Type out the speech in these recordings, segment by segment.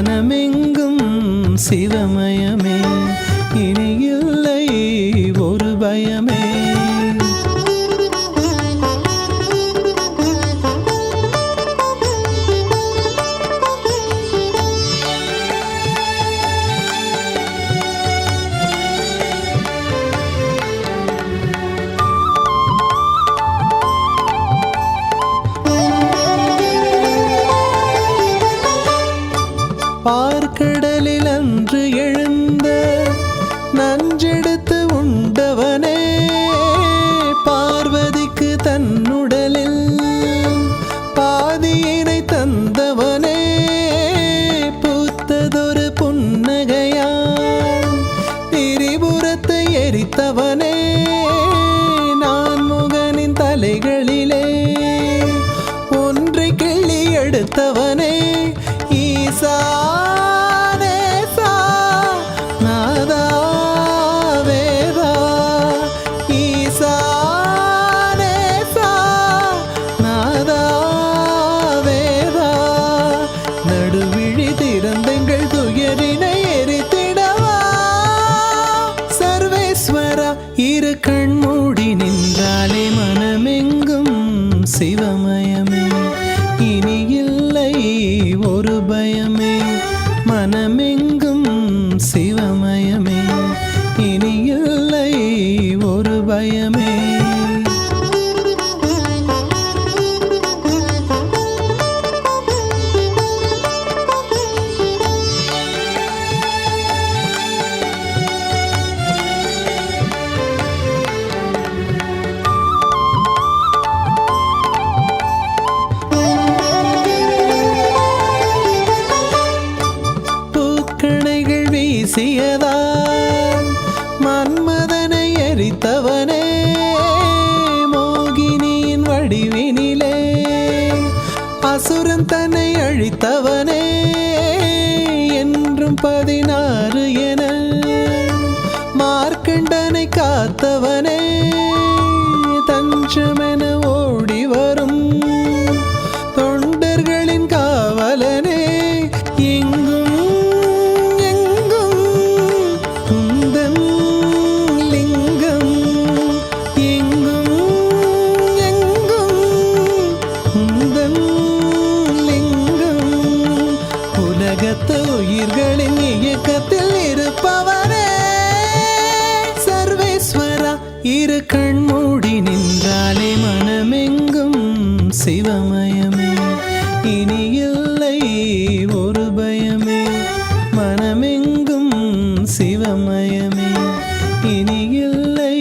வானமெங்கும் சிவமயமே. பார்க்கடலில் அன்று எழு Let me. பேசியதா சமயமே இனி இல்லை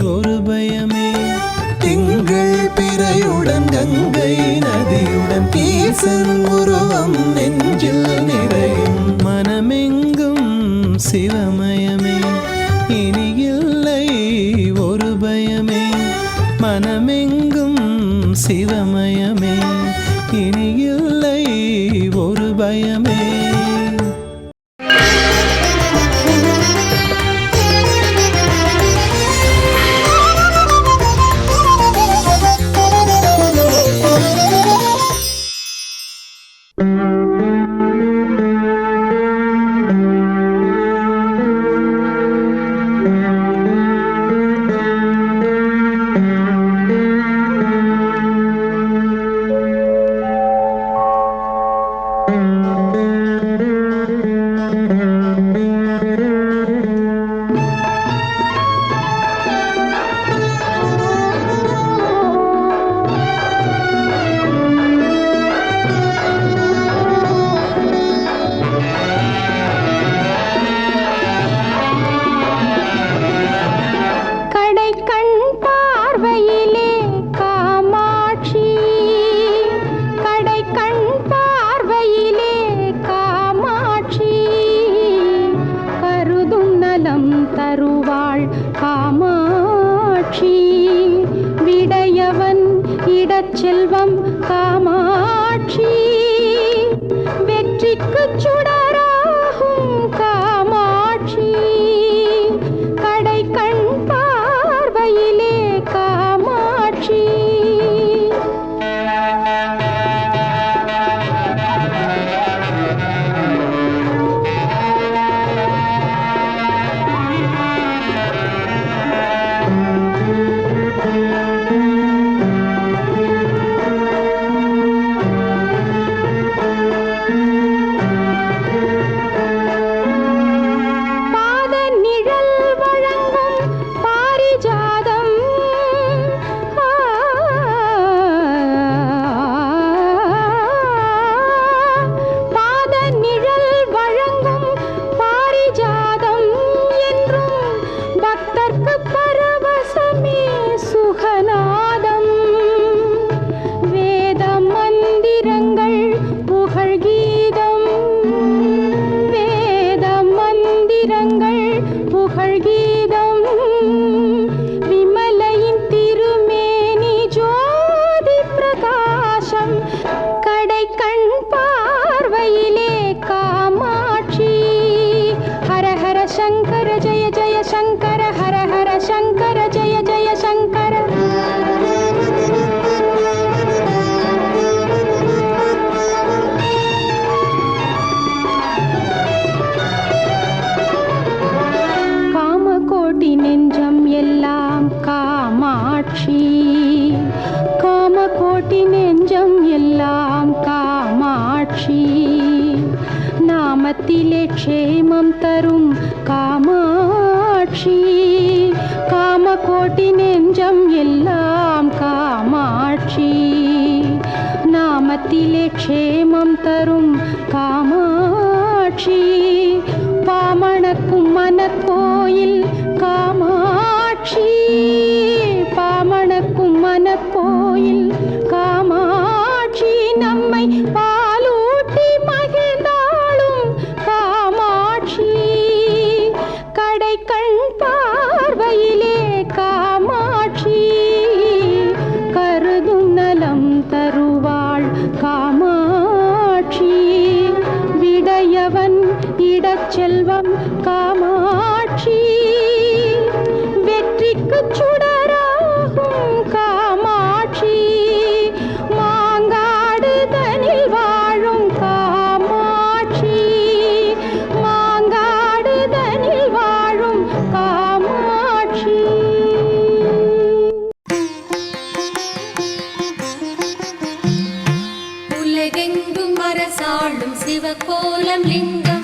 ஒரு பயமே. திங்கள் பிறையுடன் கங்கை நதியுடன் கீசன் உருவம் நெஞ்சில் நிறையும். மனமெங்கும் சிவமயமே. இனி இல்லை ஒரு பயமே. மனமெங்கும் சிவமயமே. இனி இல்லை ஒரு பயமே. செல்வம் காமாட்சி. ஞானத்திலே க்ஷேமம் தரும் காமாட்சி. பாமணக்கும் மனக்கோயில் காமாட்சி. செல்வம் காமாட்சி. வெற்றிக்கு சுடராகும் காமாட்சி. மாங்காடு தனில் வாழும் காமாட்சி. மாங்காடு தனில் வாழும் காமாட்சி. உலகெங்கும் அரசாளும் சிவகோலம் லிங்கம்.